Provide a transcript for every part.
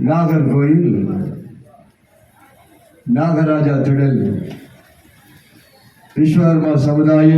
நாகர்கோயில் நாகராஜா திடல் விஸ்வகர்மா சமுதாய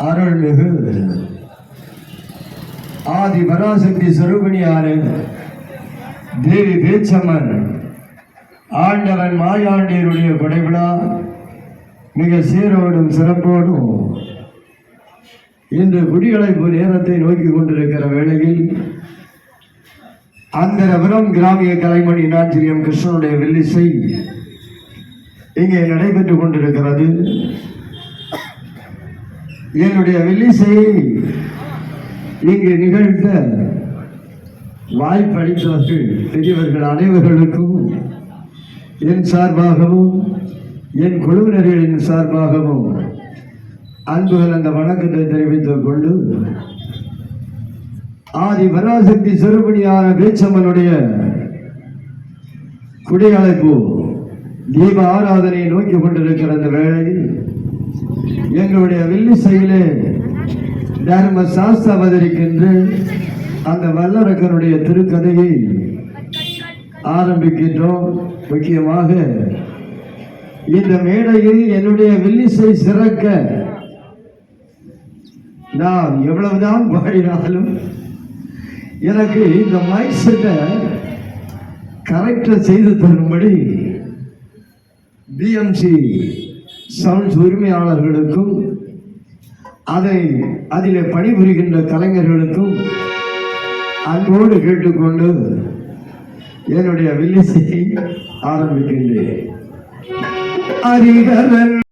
அருள்மிகு ஆதி பராசக்தி சொரூபிணியான தேவி பேச்சம்மன் ஆண்டவன் மாயாண்டியருடைய படைவிழா மிக சீரோடும் சிறப்போடும் இன்று குடிகளைப்பு நேரத்தை நோக்கி கொண்டிருக்கிற வேளையில் அந்தரபுரம் கிராமிய கலைமணி நாச்சிரியம் கிருஷ்ணனுடைய வெள்ளிசை இங்கே நடைபெற்றுக் கொண்டிருக்கிறது. என்னுடைய வெள்ளிசையை இங்கு நிகழ்த்த வாய்ப்பளித்தவர்கள் பெரியவர்கள் அனைவர்களுக்கும் என் சார்பாகவும் என் குழுவினர்களின் சார்பாகவும் அன்புகள் அந்த வணக்கத்தை தெரிவித்துக் கொண்டு ஆதி பராசக்தி சிறுபடியான பேச்சம்மனுடைய குடியழைப்பு தீப ஆராதனையை நோக்கி கொண்டிருக்கிற அந்த வேளையில் எங்களுடைய வில்லிசையிலே தர்ம சாஸ்திரம் அவதரிக்கின்ற அந்த வல்லரக்கனுடைய திருக்கதையை ஆரம்பிக்கின்றோம். முக்கியமாக இந்த மேடையில் என்னுடைய வில்லிசை சிறக்க நான் எவ்வளவுதான் பாடினாலும் எனக்கு இந்த மைண்ட் செட்டை கரெக்டாக செய்து தரும்படி பிஎம்சி சவுண்ட்ஸ் உரிமையாளர்களுக்கும் அதை அதிலே பணிபுரிகின்ற கலைஞர்களுக்கும் அன்போடு கேட்டுக்கொண்டு என்னுடைய வில்லிசையை ஆரம்பிக்கின்றேன். அறிகரன்